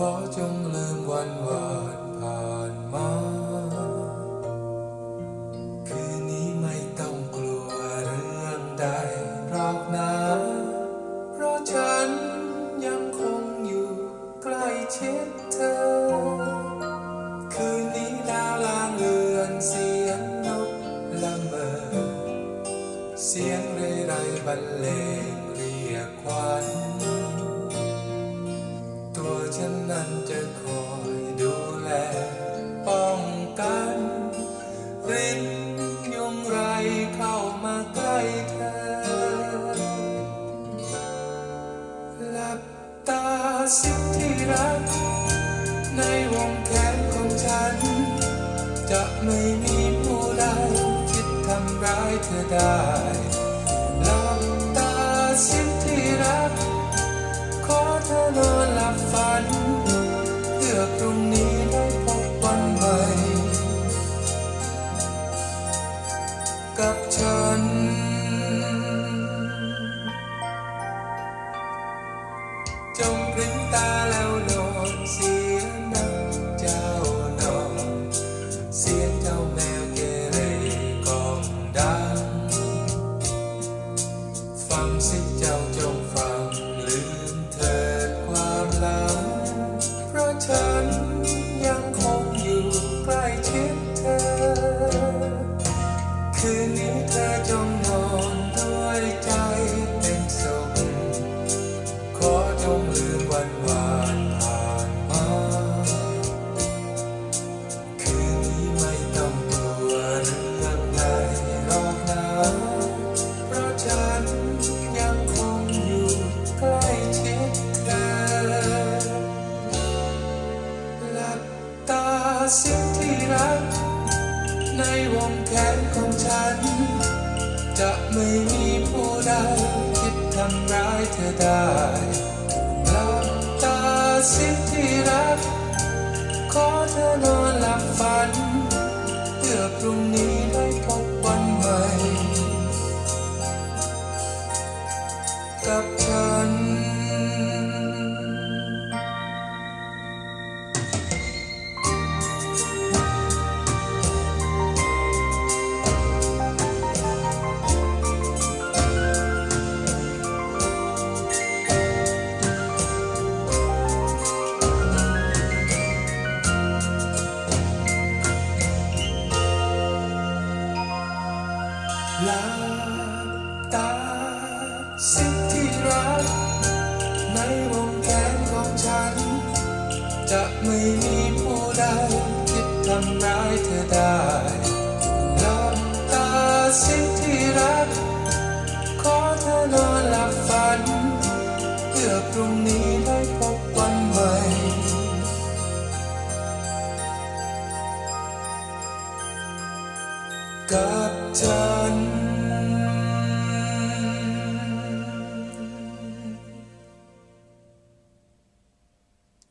ขอจงลืมวันวานผ่านมา คืนนี้ไม่ต้องกลัวเรื่องใดหรอกนะ เพราะฉันยังคงอยู่ใกล้ชิดเธอ คืนนี้ดาวลางเลือนเสียงนกละเมอ เสียงเรไรบรรเลงเรียกควัน สิที่รัก ในวงแขนของฉัน จะไม่มีผู้ใดคิดทำร้ายเธอได้ งสิเจ้าจงฟัง ในวงแขนของฉัน จะไม่มีผู้ใดคิดทำร้ายเธอได้หลับตาสิที่รัก ขอเธอนอนหลับฝัน เพื่อพรุ่งนี้ได้ หลับตาสิที่รัก ในวงแขนของฉัน จะไม่มีผู้ใดที่ทำร้ายเธอได้